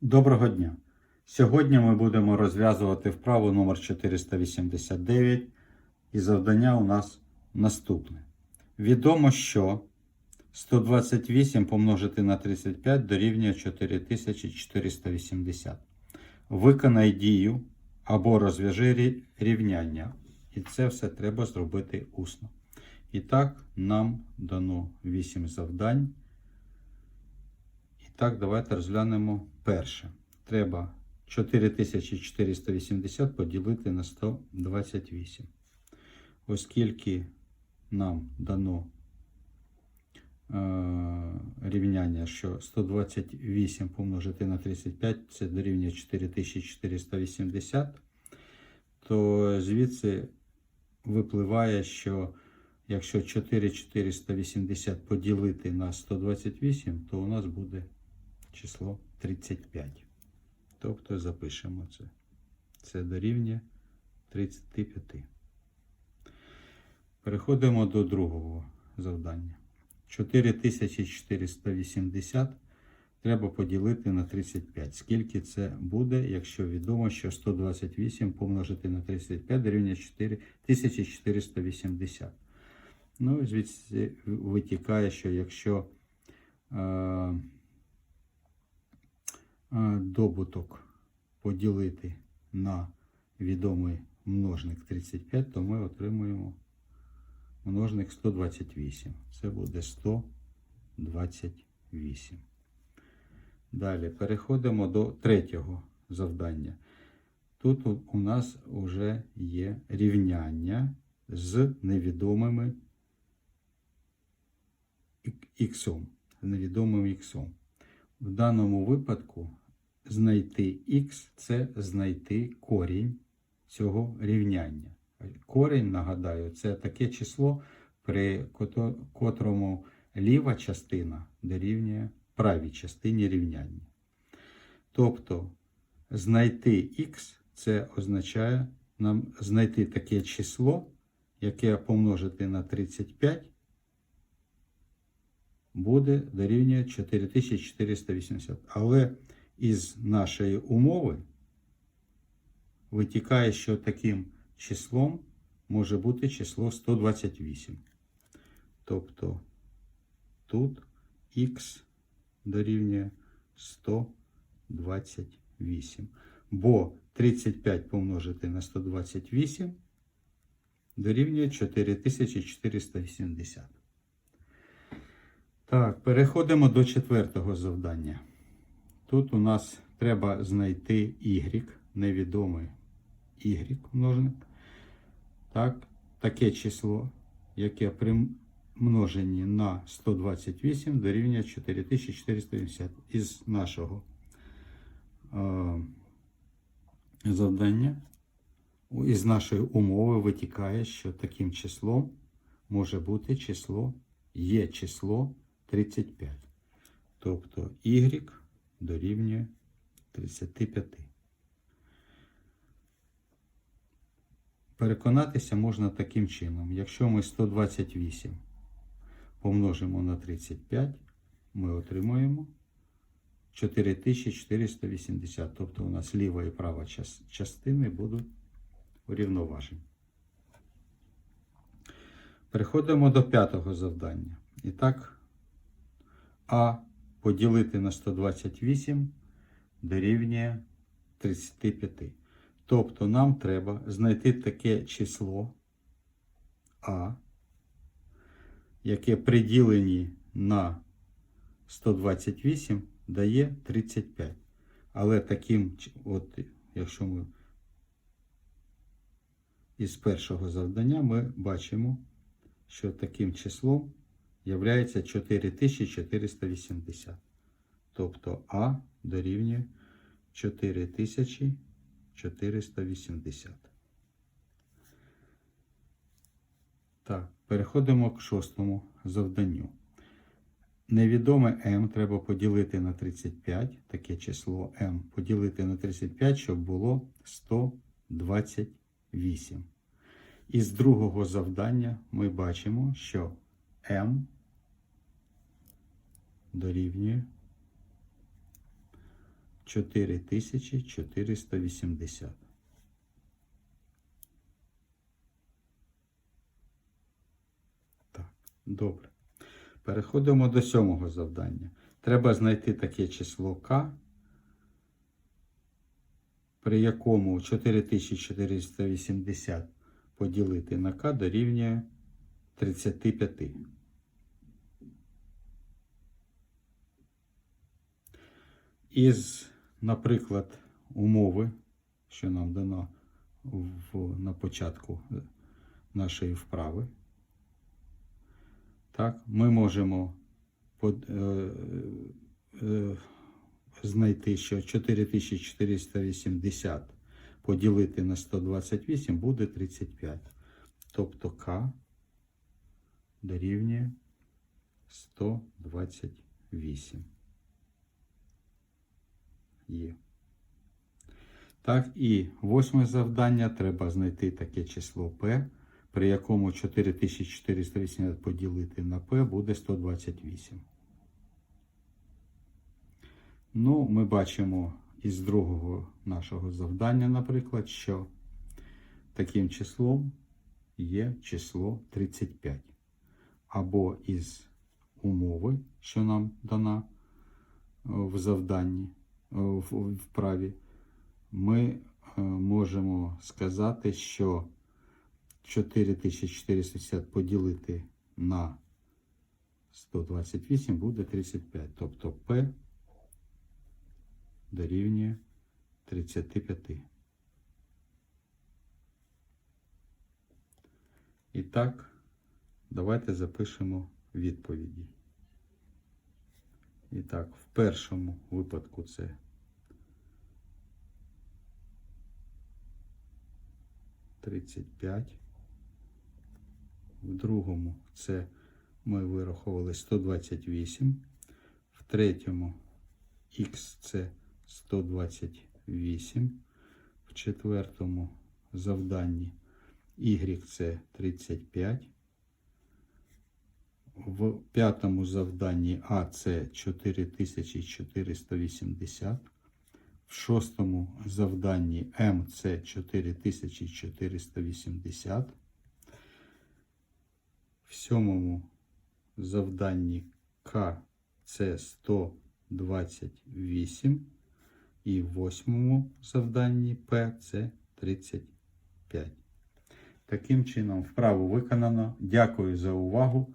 Доброго дня! Сьогодні ми будемо розв'язувати вправу номер 489 і завдання у нас наступне. Відомо, що 128 помножити на 35 дорівнює 4480. Виконай дію або розв'яжи рівняння. І це все треба зробити усно. І так, нам дано 8 завдань. Так, давайте розглянемо перше. Треба 4480 поділити на 128. Оскільки нам дано е, рівняння, що 128 помножити на 35 це дорівнює 4480, то звідси випливає, що якщо 4480 поділити на 128, то у нас буде число 35. Тобто запишемо це. Це дорівнює 35. Переходимо до другого завдання. 4480 треба поділити на 35. Скільки це буде, якщо відомо, що 128 помножити на 35 дорівнює 4480. Ну, звідси витікає, що якщо е, добуток поділити на відомий множник 35, то ми отримуємо множник 128. Це буде 128. Далі переходимо до третього завдання. Тут у- нас вже є рівняння з невідомими іксом, невідомим іксом. В даному випадку знайти х це знайти корінь цього рівняння. Корінь, нагадаю, це таке число, при котрому ліва частина дорівнює правій частині рівняння. Тобто знайти х це означає нам знайти таке число, яке помножити на 35 буде дорівнює 4480. Але із нашої умови витікає, що таким числом може бути число 128. Тобто тут х дорівнює 128. Бо 35 помножити на 128 дорівнює 4480. Так, переходимо до четвертого завдання. Тут у нас треба знайти y, невідомий y множник. Так, таке число, яке при множенні на 128 дорівнює 4480. Із нашого е, завдання, із нашої умови витікає, що таким числом може бути число, є число 35. Тобто y дорівнює 35. Переконатися можна таким чином. Якщо ми 128 помножимо на 35, ми отримуємо 4480. Тобто у нас ліва і права частини будуть урівноважені. Переходимо до п'ятого завдання. І так, А поділити на 128 дорівнює 35. Тобто нам треба знайти таке число А, яке при діленні на 128 дає 35. Але таким, от, якщо ми із першого завдання ми бачимо, що таким числом являється 4480. Тобто А дорівнює 4480. Так, переходимо к шостому завданню. Невідоме m треба поділити на 35, таке число m поділити на 35, щоб було 128. Із другого завдання ми бачимо, що m дорівнює 4480. Так, добре. Переходимо до сьомого завдання. Треба знайти таке число К, при якому 4480 поділити на К дорівнює 35. Із, наприклад, умови, що нам дано в, на початку нашої вправи, так, ми можемо под, е, е, знайти, що 4480 поділити на 128 буде 35. Тобто К дорівнює 128. Є. Так, і восьме завдання треба знайти таке число P, при якому 4480 поділити на P буде 128. Ну, ми бачимо із другого нашого завдання, наприклад, що таким числом є число 35. Або із умови, що нам дана е, в завданні, вправі, ми е, можемо сказати, що 4460 поділити на 128 буде 35. Тобто P дорівнює 35. І так, давайте запишемо відповіді. І так, в першому випадку це 35. В другому це ми вираховували 128. В третьому х це 128. В четвертому завданні y це 35. В п'ятому завданні А це 4480. В шостому завданні М це 4480. В сьомому завданні К це 128. І в восьмому завданні П це 35. Таким чином, вправу виконано. Дякую за увагу.